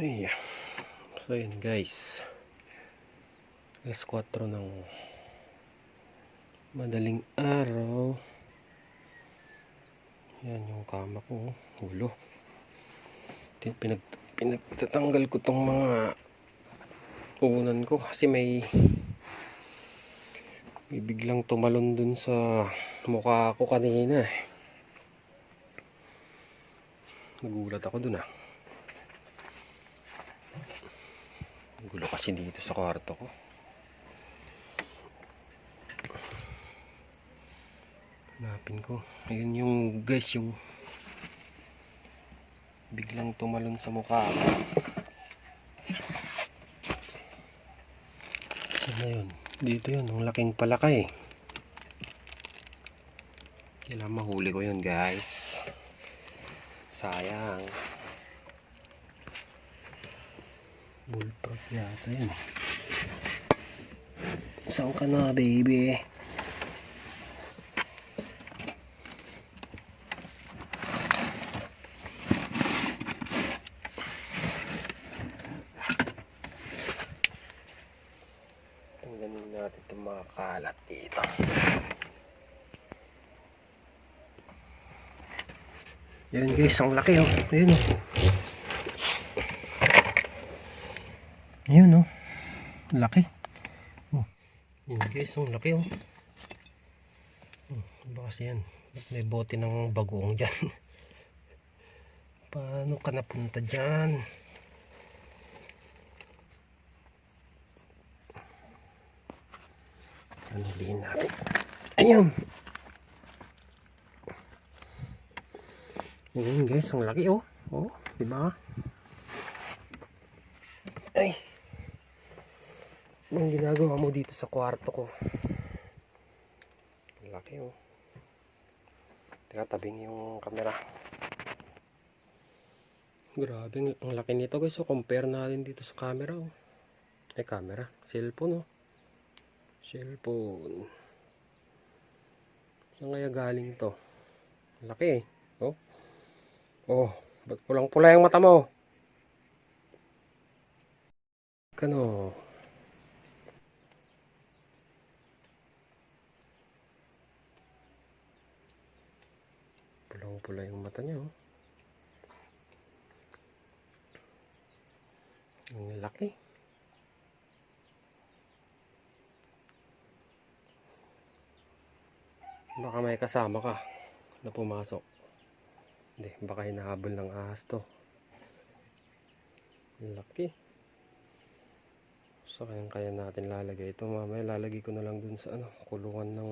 Ay, so yun guys. Alas 4 ng madaling araw. Yan yung kama ko. Ulo. Tin- Pinag, pinagtatanggal ko tong mga unan ko kasi may may biglang tumalon dun sa mukha ko kanina eh. Nagulat ako dun ah. Gulo kasi dito sa kwarto ko. Hanapin ko. Ayun yung guys yung biglang tumalon sa mukha ko. Saan na yun? Dito yun. Ang laking palakay. Kailangan mahuli ko yun guys. Sayang. Bullproof yata yun. Saan ka na baby? Tanggalin natin itong mga kalat dito. Yan guys, ang laki oh. Ayun oh. Ayun oh. Laki. Oh. Yan guys, ang laki oh. Hmm, Ano kasi yan? May bote ng bagoong dyan. Paano ka napunta dyan? Anulihin natin. Ayun. Ayun guys, ang laki oh. Oh, di ba? Ay. Anong ginagawa mo dito sa kwarto ko? Laki oh. Teka, tabing yung camera. Grabe, ang laki nito guys. So, compare natin dito sa camera oh. Ay, camera. Cellphone oh. Cellphone. Saan kaya galing to? Laki eh. Oh. Oh, ba't pulang-pula yung mata mo? Kano? Pulang-pula yung mata niya oh. Ang laki. Baka may kasama ka na pumasok. Hindi, baka hinahabol ng ahas to. Laki. So, kaya kaya natin lalagay ito. Mamaya lalagay ko na lang dun sa ano, kulungan ng